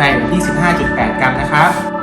แฟอยู่ที่ 15.8 กรัมนะครับ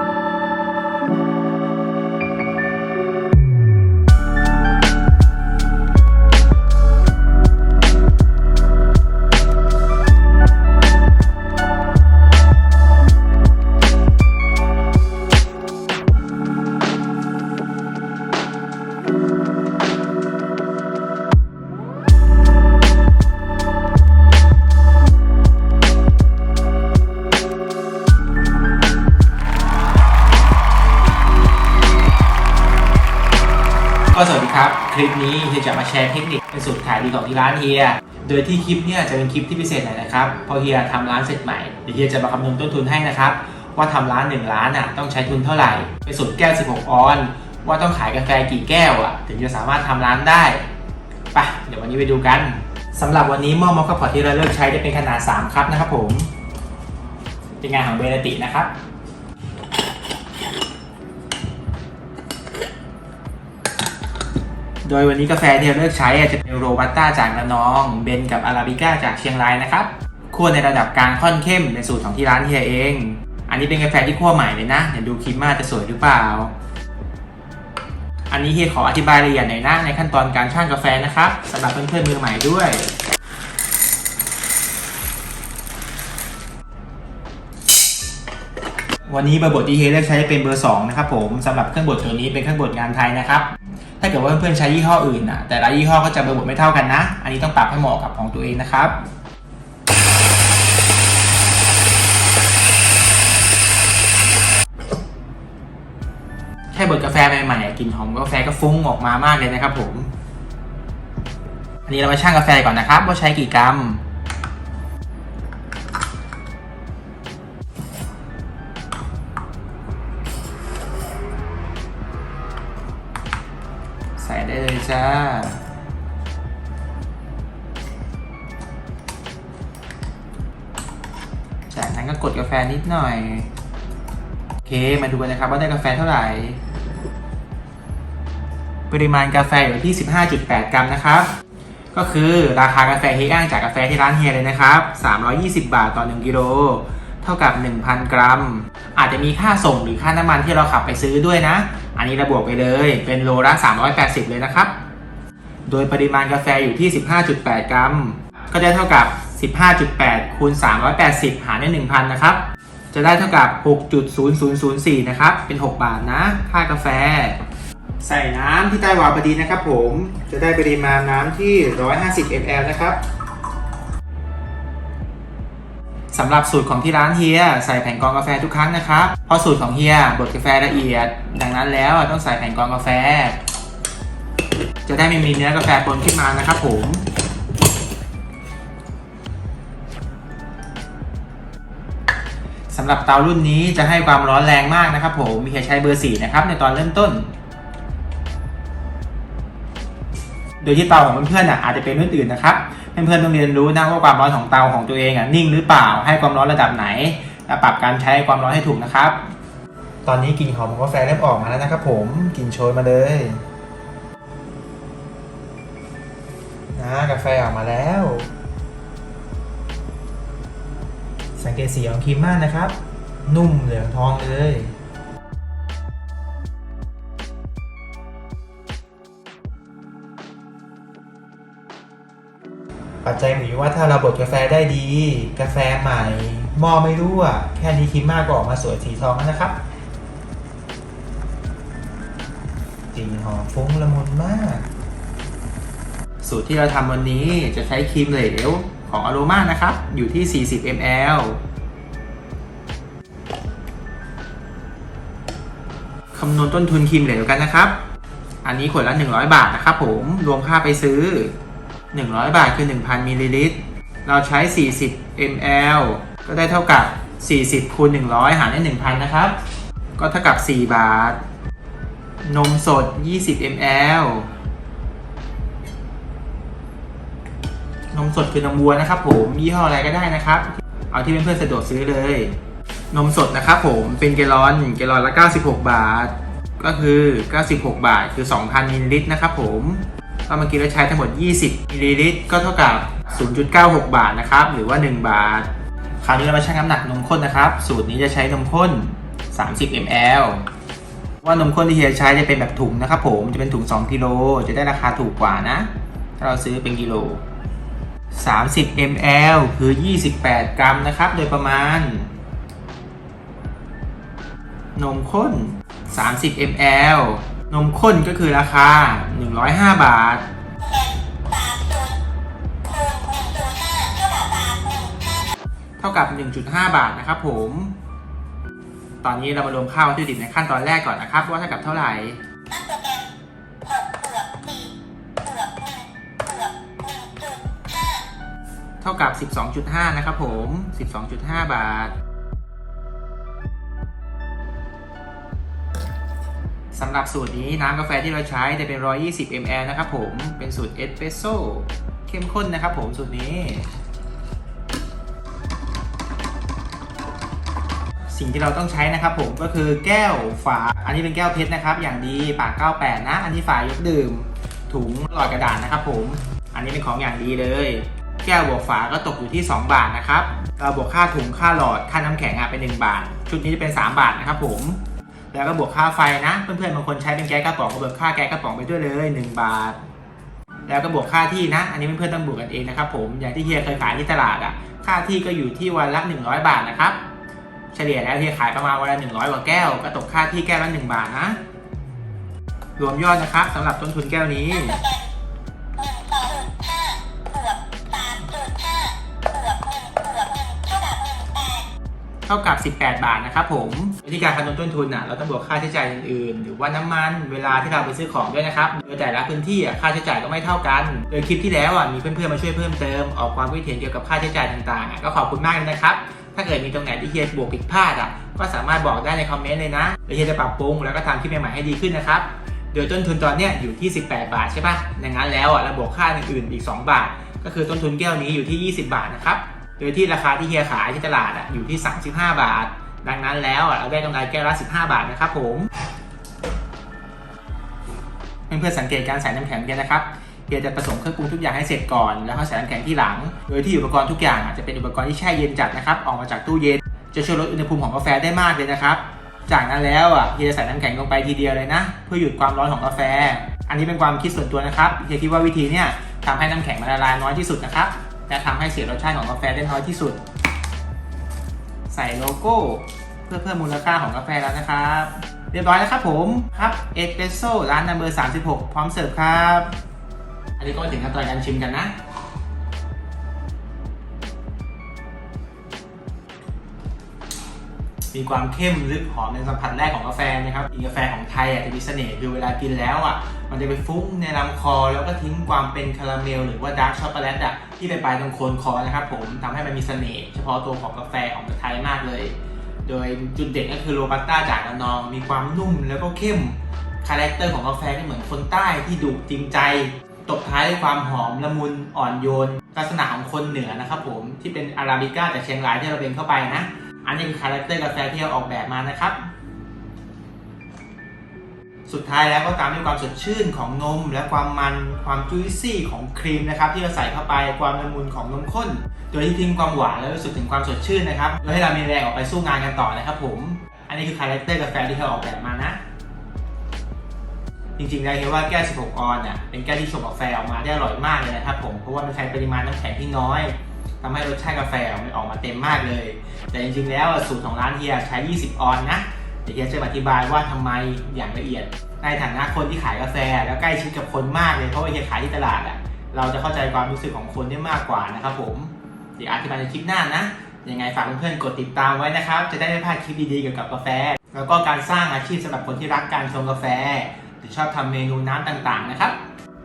คลิปนี้เฮียจะมาแชร์เทคนิคเป็นสูตรขายดีของที่ร้านเฮีย โดยที่คลิปเนี่ยจะเป็นคลิปที่พิเศษหน่อยนะครับเพอเฮียทำร้านเสร็จใหม่เดี๋ยวเฮียจะมาคำนวณต้นทุนให้นะครับว่าทำร้าน1ล้านอะต้องใช้ทุนเท่าไหร่เป็นสูตรแก้ว 16 ออนว่าต้องขายกาแฟกี่แก้วอะถึงจะสามารถทำร้านได้ไปเดี๋ยววันนี้ไปดูกันสำหรับวันนี้หม้อมอคคพอที่เราเลือกใช้จะเป็นขนาด 3 ครับนะครับผม เป็นงานของเบลตินะครับ โดยวันนี้กาแฟที่เราเลือกใช้อะจะเป็นโรบัสต้าจากระนอง เบนกับอาราบิก้าจากเชียงรายนะครับคั่วในระดับกลางค่อนเข้มเป็นสูตรของที่ร้านเฮียเอง อันนี้เป็นกาแฟที่คั่วใหม่เลยนะ เดี๋ยวดูคลิปมาจะสวยหรือเปล่า อันนี้เฮียขออธิบายละเอียดหน่อยนะในขั้นตอนการช่างกาแฟนะครับสำหรับเพื่อนๆมือใหม่ด้วยวันนี้เบอร์บดที่เฮียเลือกใช้เป็นเบอร์2นะครับผมสำหรับเครื่องบดตัวนี้เป็นเครื่องบดงานไทยนะครับ ถ้าเกิดว่าเพื่อนๆใช้ยี่ห้ออื่นนะแต่ละยี่ห้อก็จะเบอร์บดไม่เท่ากันนะ อันนี้ต้องปรับให้เหมาะกับของตัวเองนะครับแค่บดกาแฟใหม่ๆกลิ่นหอมกาแฟก็ฟุ้งออกมามากเลยนะครับผม อันนี้เรามาชั่งกาแฟก่อนนะครับ ว่าใช้กี่กรัม จ้า จากนั้นก็กดกาแฟนิดหน่อย โอเค มาดูกันนะครับว่าได้กาแฟเท่าไหร่ ปริมาณกาแฟอยู่ที่ 15.8 กรัมนะครับ ก็คือราคากาแฟเฮียอ้างจากกาแฟที่ร้านเฮียเลยนะครับ 320 บาทต่อ 1 กิโล เท่ากับ 1,000 กรัม อาจจะมีค่าส่งหรือค่าน้ำมันที่เราขับไปซื้อด้วยนะ อันนี้ระบวกไปเลย เป็นโลละ 380 เลยนะครับ โดยปริมาณกาแฟอยู่ที่ 15.8 กรัม ก็ได้เท่ากับ 15.8 คูณ 380 หารด้วย 1,000 นะครับ จะได้เท่ากับ 6.0004 นะครับ เป็น 6 บาทนะ ค่ากาแฟ ใส่น้ำที่ใต้วาล์วพอดีนะครับผม จะได้ปริมาณน้ำที่ 150 ml นะครับ สำหรับสูตรของที่ร้านเฮียใส่แผ่นกรองกาแฟทุกครั้งนะครับเพราะสูตรของเฮียบดกาแฟละเอียด ดังนั้นแล้วต้องใส่แผ่นกรองกาแฟ จะได้ไม่มีเนื้อกาแฟปนขึ้นมานะครับผมสำหรับเตารุ่นนี้จะให้ความร้อนแรงมากนะครับผมมีเฮียใช้เบอร์ 4 นะครับในตอนเริ่มต้น โดยที่เตาของเพื่อนๆอะอาจจะเป็นรุ่นอื่นนะครับเพื่อนๆต้องเรียนรู้นะว่าความร้อนของเตาของตัวเองอะนิ่งหรือเปล่าให้ความร้อนระดับไหนและปรับการใช้ความร้อนให้ถูกนะครับ ตอนนี้กลิ่นหอมของกาแฟเริ่มออกมาแล้วนะครับผมกลิ่นโชยมาเลยนะกาแฟออกมาแล้ว สังเกตสีของครีมมากนะครับ นุ่มเหลืองทองเลย ปัจจัยหมีว่าถ้าเราบดกาแฟได้ดี กาแฟใหม่หม้อไม่รั่ว แค่นี้ครีมมากก็ออกมาสวยสีทองแล้วนะครับกลิ่นหอมฟุ้งละมุนมาก สูตรที่เราทำวันนี้จะใช้ครีมเหลวของอโรมานะครับ อยู่ที่ 40 ml คำนวณต้นทุนครีมเหลวกันนะครับ อันนี้ขวดละ 100 บาทนะครับผม รวมค่าไปซื้อ 100 บาทคือ 1,000มิลลิลิตร เราใช้ 40 ml ก็ได้เท่ากับ 40คูณ100 หารด้วย1,000 นะครับ ก็เท่ากับ 4 บาท นมสด 20 ml นมสดคือนมวัวนะครับผมยี่ห้ออะไรก็ได้นะครับ เอาที่เพื่อนๆสะดวกซื้อเลย นมสดนะครับผมเป็นแกลลอนแกลลอนละ 96 บาท ก็คือ 96 บาทคือ 2,000มิลลิลิตรนะครับผม เราเมื่อกี้เราใช้ทั้งหมด 20มิลลิลิตรก็เท่ากับ 0.96 บาทนะครับ หรือว่า 1 บาท คราวนี้เรามาชั่งน้ำหนักนมข้นนะครับ สูตรนี้จะใช้นมข้น 30 ml ว่านมข้นที่เฮียใช้จะเป็นแบบถุงนะครับผม จะเป็นถุง 2 กิโล จะได้ราคาถูกกว่านะ ถ้าเราซื้อเป็นกิโล 30 ml คือ 28 กรัมนะครับ โดยประมาณ นมข้น 30 ml นมข้นก็คือราคา 105 บาท เท่ากับ 1.5 บาทนะครับผม ตอนนี้เรามารวมค่าวัตถุดิบในขั้นตอนแรกก่อนนะครับ ว่าเท่ากับเท่าไหร่เท่ากับ 12.5 นะครับผม 12.5 บาท หรับสูตรนี้น้ำกาแฟที่เราใช้จะเป็น 120 ml นะครับผม เป็นสูตรเอสเปรสโซ่เข้มข้นนะครับผมสูตรนี้ สิ่งที่เราต้องใช้นะครับผมก็คือแก้วฝา อันนี้เป็นแก้วเพชรนะครับ อย่างดีปาก 98 นะ อันนี้ฝายกดื่ม ถุงหลอดกระดาษนะครับผม อันนี้เป็นของอย่างดีเลย แก้วบวกฝาก็ตกอยู่ที่ 2 บาทนะครับเราบวกค่าถุงค่าหลอดค่าน้ำแข็งอะเป็น 1 บาท ชุดนี้จะเป็น 3 บาทนะครับผม แล้วก็บวกค่าไฟนะ เพื่อนๆบางคนใช้เป็นแก๊สกระป๋องก็บวกค่าแก๊สกระป๋องไปด้วยเลย 1 บาท แล้วก็บวกค่าที่นะ อันนี้เพื่อนๆต้องบวกกันเองนะครับผมอย่างที่เฮียเคยขายที่ตลาดอะค่าที่ก็อยู่ที่วันละ100 บาทนะครับเฉลี่ยแล้วเฮียขายประมาณวันละ100กว่าแก้วก็ตกค่าที่แก้วละ1บาทนะ รวมยอดนะครับสำหรับต้นทุนแก้วนี้ เท่ากับ 18 บาทนะครับผมวิธีการคำนวณต้นทุนอะเราต้องบวกค่าใช้จ่ายอื่นๆ หรือว่าน้ำมันเวลาที่เราไปซื้อของด้วยนะครับโดยแต่ละพื้นที่อะค่าใช้จ่ายก็ไม่เท่ากัน โดยคลิปที่แล้วอะมีเพื่อนๆมาช่วยเพิ่มเติมออกความคิดเห็นเกี่ยวกับค่าใช้จ่ายต่างๆอะก็ขอบคุณมากเลยนะครับถ้าเกิดมีตรงไหนที่เฮียบวกผิดพลาดอะก็สามารถบอกได้ในคอมเมนต์เลยนะเฮียจะปรับปรุงแล้วก็ทำคลิปใหม่ๆให้ดีขึ้นนะครับโดยต้นทุนตอนเนี้ยอยู่ที่ 18 บาทใช่ปะดังนั้นแล้วอะเราบวกค่าอื่นๆอีก 2 บาท ก็คือต้นทุนแก้วนี้อยู่ที่ 20 บาทนะครับ โดยที่ราคาที่เฮียขายที่ตลาดอะอยู่ที่ 35 บาท ดังนั้นแล้วเราได้กำไรแก้วละ 15 บาทนะครับผมเพื่อนๆสังเกตการใส่น้ำแข็งเฮียนะครับเฮียจะผสมเครื่องปรุงทุกอย่างให้เสร็จก่อน แล้วก็ใส่น้ำแข็งที่หลัง โดยที่อุปกรณ์ทุกอย่างอะจะเป็นอุปกรณ์ที่แช่เย็นจัดนะครับออกมาจากตู้เย็น จะช่วยลดอุณหภูมิของกาแฟได้มากเลยนะครับ จากนั้นแล้วอะเฮียจะใส่น้ำแข็งลงไปทีเดียวเลยนะ เพื่อหยุดความร้อนของกาแฟ อันนี้เป็นความคิดส่วนตัวนะครับเฮียคิดว่าวิธีเนี้ยทำให้น้ำแข็งมันละลายน้อยที่สุดนะครับ และทำให้เสียรสชาติของกาแฟได้น้อยที่สุด ใส่โลโก้เพื่อเพิ่มมูลค่าของกาแฟแล้วนะครับ เรียบร้อยแล้วครับผมครับเอสเปรสโซ่ร้านนัมเบอร์36 พร้อมเสิร์ฟครับ อันนี้ก็ถึงขั้นตอนการชิมกันนะมีความเข้มลึกหอมในสัมผัสแรกของกาแฟนะครับกินกาแฟของไทยอะจะมีเสน่ห์คือเวลากินแล้วอะ มันจะไปฟุ้งในลำคอแล้วก็ทิ้งความเป็นคาราเมล หรือว่าดาร์กช็อกโกแลตอะ ที่ไปปลายตรงโคนคอนะครับผมทำให้มันมีเสน่ห์เฉพาะตัวของกาแฟของไทยมากเลย โดยจุดเด่นก็คือโรบัสต้าจากระนองมีความนุ่มแล้วก็เข้มคาแรคเตอร์ของกาแฟก็เหมือนคนใต้ที่ดุจริงใจ ตบท้ายด้วยความหอมละมุนอ่อนโยน ลักษณะของคนเหนือนะครับผมที่เป็นอาราบิก้าจากเชียงรายที่เราเป็นเข้าไปนะ อันนี้คือคาแรคเตอร์กาแฟที่เราออกแบบมานะครับ สุดท้ายแล้วก็ตามด้วยความสดชื่นของนม และความมันความจุยซี่ของครีมนะครับที่เราใส่เข้าไปความละมุนของนมข้น โดยที่ทิ้งความหวานและรู้สึกถึงความสดชื่นนะครับโดยให้เรามีแรงออกไปสู้งานกันต่อนะครับผม อันนี้คือคาแรคเตอร์กาแฟที่เราออกแบบมานะ จริงๆแล้วเห็นว่าแก้ว 16 ออนน่ะเป็นแก้วที่ชงกาแฟออกมาได้อร่อยมากเลยนะครับผมเพราะว่ามันใช้ปริมาณน้ำแข็งที่น้อยทำให้รสชาติกาแฟมันออกมาเต็มมากเลย แต่จริงๆ แล้วสูตรของร้านเฮียใช้ 20 ออนนะ เดี๋ยวเฮียจะอธิบายว่าทำไมอย่างละเอียด ในฐานะคนที่ขายกาแฟ แล้วใกล้ชิดกับคนมากเลยเพราะว่าเฮียขายที่ตลาดอะเราจะเข้าใจความรู้สึกของคนได้มากกว่านะครับผมเดี๋ยวอธิบายในคลิปหน้านะยังไงฝากเพื่อนๆกดติดตามไว้นะครับ จะได้ไม่พลาดคลิปดีๆเกี่ยวกับกาแฟ แล้วก็การสร้างอาชีพสำหรับคนที่รักการชงกาแฟหรือชอบทำเมนูน้ำต่างๆนะครับ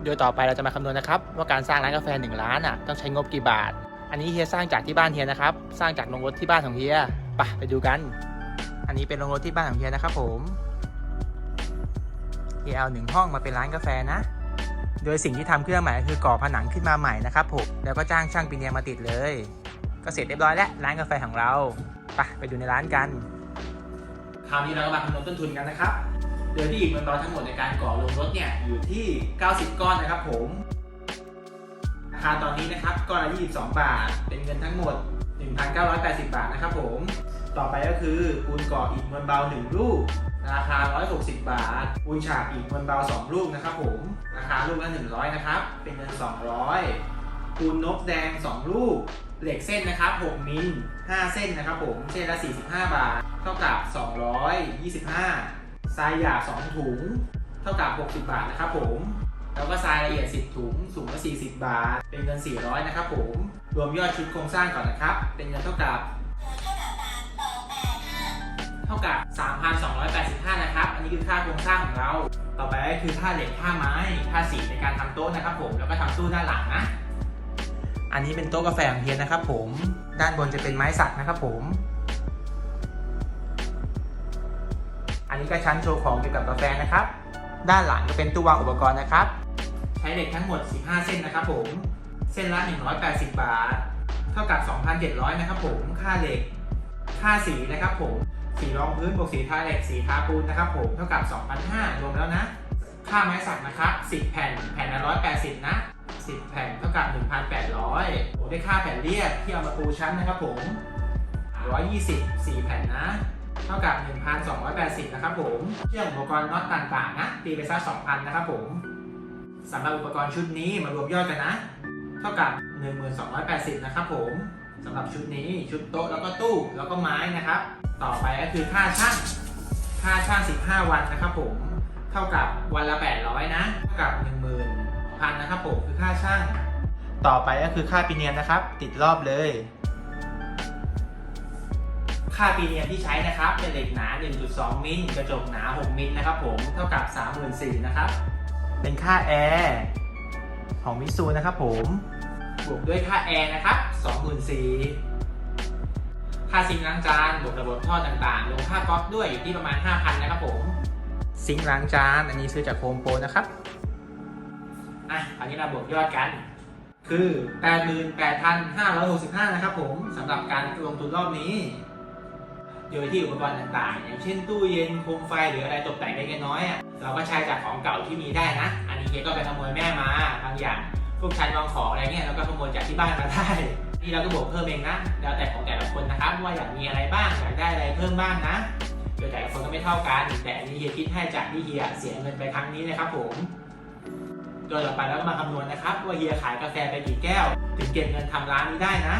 โดยต่อไปเราจะมาคำนวณนะครับ ว่าการสร้างร้านกาแฟ1ล้านอะต้องใช้งบกี่บาท อันนี้เฮียสร้างจากที่บ้านเฮียนะครับ สร้างจากโรงรถที่บ้านของเฮียไปไปดูกัน อันนี้เป็นโรงรถที่บ้านของเฮียนะครับผมเฮียเอาหนึ่งห้องมาเป็นร้านกาแฟนะ โดยสิ่งที่ทำขึ้นมาใหม่คือก่อผนังขึ้นมาใหม่นะครับผม แล้วก็จ้างช่างปีเนียมาติดเลย ก็เสร็จเรียบร้อยแล้วร้านกาแฟของเรา ไปไปดูในร้านกัน คราวนี้เราก็มาคำนวณต้นทุนกันนะครับ โดยที่อิฐมันตอนทั้งหมดในการก่อลงรถเนี่ยอยู่ที่ 90 ก้อนนะครับผมราคาตอนนี้นะครับก้อนละ22 บาท เป็นเงินทั้งหมด 1,980 บาทนะครับผม ต่อไปก็คือปูนก่ออิฐมวลเบา 1 ลูก ราคา 160 บาท ปูนฉาบอิฐมวลเบา 2 ลูกนะครับผม ราคาลูกละ100 นะครับ เป็นเงิน 200 ปูนนกแดง 2 ลูก เหล็กเส้นนะครับ 6 มิล 5 เส้นนะครับผม เส้นละ 45 บาท เท่ากับ 225 ทรายหยาบ 2 ถุง เท่ากับ 60 บาทนะครับผมแล้วก็ทรายละเอียด 10 ถุง สูงละ40 บาท เป็นเงิน 400 นะครับผม รวมยอดชุดโครงสร้างก่อนนะครับ เป็นเงินเท่ากับ ท่ากับ 3,285 นะครับ อันนี้คือค่าโครงสร้างของเรา ต่อไปก็คือค่าเหล็กค่าไม้ค่าสีในการทำโต๊ะนะครับผม แล้วก็ทำตู้ด้านหลังนะ อันนี้เป็นโต๊ะกาแฟของเฮียนะครับผม ด้านบนจะเป็นไม้สักนะครับผม อันนี้ก็ชั้นโชว์ของเกี่ยวกับกาแฟนะครับ ด้านหลังจะเป็นตู้วางอุปกรณ์นะครับ ใช้เหล็กทั้งหมด 15 เส้นนะครับผม เส้นละ 180 บาท เท่ากับ 2,700 นะครับผม ค่าเหล็ก ค่าสีนะครับผม สีรองพื้นบวกสีทาเหล็กสีทาปูนนะครับผมเท่ากับ 2,500รวมแล้วนะ ค่าไม้สักนะครับ10 แผ่นแผ่นละ180 นะ 10 แผ่นเท่ากับ 1,800ผมได้ค่าแผ่นเรียบที่เอามาปูชั้นนะครับผม 120 4 แผ่นนะ เท่ากับ 1,280 นะครับผมเครื่องอุปกรณ์น็อตต่างๆนะตีไปซะ2,000 นะครับผมสำหรับอุปกรณ์ชุดนี้มารวมยอดกันนะ เท่ากับ 1280 นะครับผมสำหรับชุดนี้ชุดโต๊ะแล้วก็ตู้แล้วก็ไม้นะครับ ต่อไปก็คือค่าช่างค่าช่าง 15 วันนะครับผมเท่ากับวันละ 800 นะเท่ากับ 10,000พันนะครับผมคือค่าช่าง ต่อไปก็คือค่าปีเนียมนะครับ ติดรอบเลย ค่าปีเนียมที่ใช้นะครับเป็นเหล็กหนา 1.2 มิลกระจกหนา 6 มิลนะครับผมเท่ากับ 34,000นะครับเป็นค่าแอร์ของมิซูนะครับผมบวกด้วยค่าแอร์นะครับ24,000 ค่าซิงค์ล้างจานบวกระบบท่อต่างๆลงค่าก๊อกด้วยอยู่ที่ประมาณ 5,000 นะครับผม ซิงค์ล้างจาน อันนี้ซื้อจากโฮมโปรนะครับ อะอันนี้เราบวกยอดกัน คือ 88,565 นะครับผมสำหรับการลงทุนรอบนี้ โดยที่อุปกรณ์ต่างๆ อย่างเช่นตู้เย็นโคมไฟหรืออะไรตกแต่งเล็กๆน้อยๆอะเราก็ใช้จากของเก่าที่มีได้นะ อันนี้เจ๊ก็ไปขโมยแม่มาบางอย่างพวกชั้นวางของอะไรเงี้ยเราก็ขโมยจากที่บ้านมาได้ นี่เราก็บวกเพิ่มเองนะ แล้วแต่ของแต่ละคนนะครับว่าอยากมีอะไรบ้างอยากได้อะไรเพิ่มบ้างนะ โดยแต่ละคนก็ไม่เท่ากัน แต่อันนี้เฮียคิดให้จากที่เฮียเสียเงินไปครั้งนี้นะครับผมโดยต่อไปแล้วมาคำนวณนะครับ ว่าเฮียขายกาแฟไปกี่แก้ว ถึงเก็บเงินทำร้านนี้ได้นะ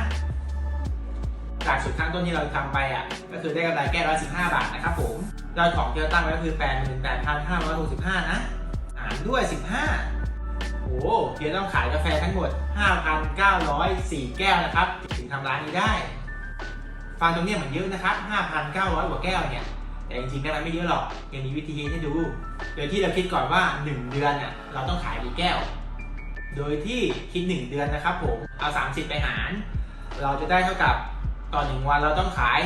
จากสุดข้งต้นที่เราทำไปอะก็คือได้กำไรแก้วละ15บาทนะครับผมยอดของที่เราตั้งไว้ก็คือ88,565นะหารด้วย15โอ้า โหเฮียวต้องขายกาแฟทั้งหมด 5,904 แก้วนะครับ ถึงทำร้านนี้ได้ ฟังตรงนี้เหมือนเยอะนะครับ 5,900 กว่าแก้วเนี่ย แต่จริงๆแล้วมันไม่เยอะหรอก ยังมีวิธีให้ดู โดยที่เราคิดก่อนว่า 1 เดือนน่ะเราต้องขายกี่แก้ว โดยที่คิด 1 เดือนนะครับผม เอา 30 ไปหาร เราจะได้เท่ากับต่อ1วันเราต้องขาย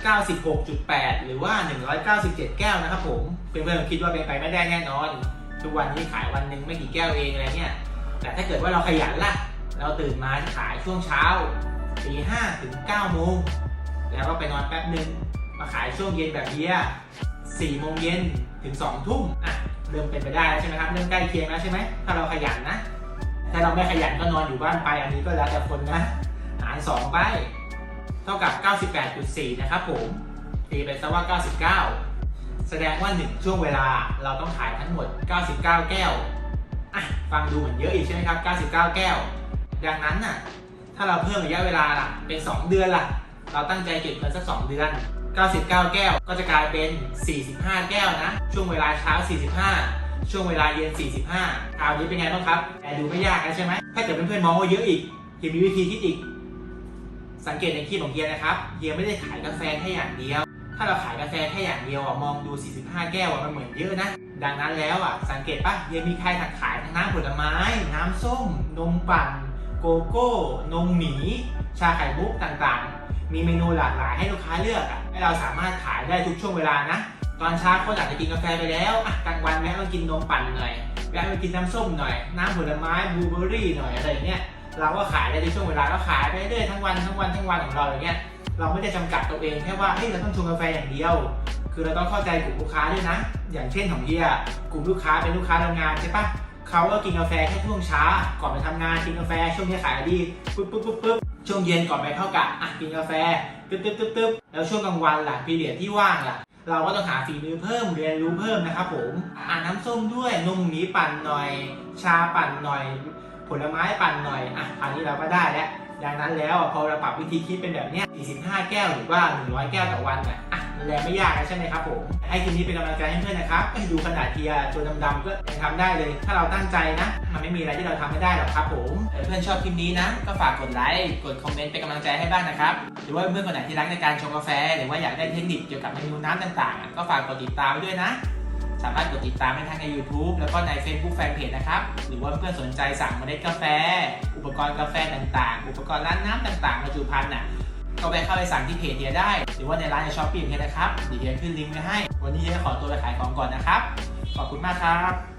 196.8 หรือว่า 197 แก้วนะครับผม เพื่อนๆคิดว่าเป็นไปไม่ได้แน่นอน ทุกวันนี้ขายวันหนึ่งไม่กี่แก้วเองอะไรเนี่ยแต่ถ้าเกิดว่าเราขยันล่ะ เราตื่นมาขายช่วงเช้าตีห้าถึง9โมง แล้วก็ไปนอนแป๊บหนึ่งมาขายช่วงเย็นแบบเฮียสี่โมงเย็นถึงสองทุ่มอะเริ่มเป็นไปได้แล้วใช่ไหมครับ เริ่มใกล้เคียงแล้วใช่ไหม ถ้าเราขยันนะ ถ้าเราไม่ขยันก็นอนอยู่บ้านไป อันนี้ก็แล้วแต่คนนะ หารสองไป เท่ากับ 98.4 นะครับผม ตีไปซะว่า 99 แสดงว่า 1 ช่วงเวลาเราต้องขายทั้งหมด 99 แก้วอะฟังดูเหมือนเยอะอีกใช่ไหมครับ 99 แก้ว ดังนั้นน่ะถ้าเราเพิ่มระยะเวลาล่ะเป็น 2 เดือนล่ะ เราตั้งใจเก็บเงินสัก 2 เดือน 99 แก้วก็จะกลายเป็น 45 แก้วนะ ช่วงเวลาเช้า 45 ช่วงเวลาเย็น 45คราวนี้เป็นไงบ้างครับแต่ดูไม่ยากแล้วใช่ไหมถ้าเกิดเพื่อนๆมองว่าเยอะอีกเฮียมีวิธีคิดอีก สังเกตในคลิปของเฮียนะครับเฮียไม่ได้ขายกาแฟแค่อย่างเดียว ถ้าเราขายกาแฟแค่อย่างเดียวอะมองดู 45 แก้วอะมันเหมือนเยอะนะ ดังนั้นแล้วอะสังเกตปะเฮียมีใครถักขายทั้งน้ำผลไม้ น้ำส้ม นมปั่น โกโก้ นมหมี ชาไข่มุกต่างๆ มีเมนูหลากหลายให้ลูกค้าเลือกอะให้เราสามารถขายได้ทุกช่วงเวลานะ ตอนเช้าคนอยากจะกินกาแฟไปแล้วอะกลางวันแวะมากินนมปั่นหน่อยแวะมากินน้ำส้มหน่อย น้ำผลไม้บลูเบอร์รี่หน่อยอะไรอย่างเงี้ยเราก็ขายได้ในช่วงเวลาก็ขายไปเรื่อยทั้งวันทั้งวันทั้งวันของเราอย่างเงี้ย เราไม่ได้จำกัดตัวเองแค่ว่าเฮ้ยเราต้องชงกาแฟอย่างเดียว คือเราต้องเข้าใจกลุ่มลูกค้าด้วยนะ อย่างเช่นของเฮียกลุ่มลูกค้าเป็นลูกค้าทำงานใช่ปะเขาก็กินกาแฟแค่ช่วงเช้าก่อนไปทำงานกินกาแฟช่วงนี้ขายดีปุ๊บปุ๊บปุ๊บปุ๊บช่วงเย็นก่อนไปเข้ากะอะกินกาแฟตึ๊บตึ๊บตึ๊บตึ๊บแล้วช่วงกลางวันล่ะพีเรียที่ว่างล่ะ เราก็ต้องหาฝีมือเพิ่มเรียนรู้เพิ่มนะครับผมอ่านน้ำส้มด้วยนมหมีปั่นหน่อย ชาปั่นหน่อย ผลไม้ปั่นหน่อยอะอันนี้เราก็ได้แล้ว ดังนั้นแล้วพอเราปรับวิธีคิดเป็นแบบนี้45 แก้วหรือว่า 100 แก้วต่อวันเน่ะอะมันแรงไม่ยากนะใช่ไหมครับผมให้คลิปนี้เป็นกำลังใจให้เพื่อนนะครับดูขนาดเทียร์ตัวดำๆก็ยังทำได้เลย ถ้าเราตั้งใจนะ มันไม่มีอะไรที่เราทำไม่ได้หรอกครับผมเพื่อนชอบคลิปนี้นะ ก็ฝากกดไลค์กดคอมเมนต์เป็นกำลังใจให้บ้างนะครับหรือว่าเพื่อนคนไหนที่รักในการชงกาแฟ หรือว่าอยากได้เทคนิคเกี่ยวกับเมนูน้ำต่างๆ ก็ฝากกดติดตามไว้ด้วยนะ สามารถกดติดตามได้ทั้งใน YouTube แล้วก็ใน Facebook Fanpage นะครับ หรือว่าเพื่อนสนใจสั่งเมล็ดกาแฟ อุปกรณ์กาแฟต่างๆ อุปกรณ์ร้านน้ำต่างๆบรรจุภัณฑ์น่ะก็ไปเข้าไปสั่งที่เพจเฮียได้ หรือว่าในร้านในช้อปปี้เฮียนะครับเดี๋ยวเฮียขึ้นลิงก์ไว้ให้ วันนี้เฮียขอตัวไปขายของก่อนนะครับ ขอบคุณมากครับ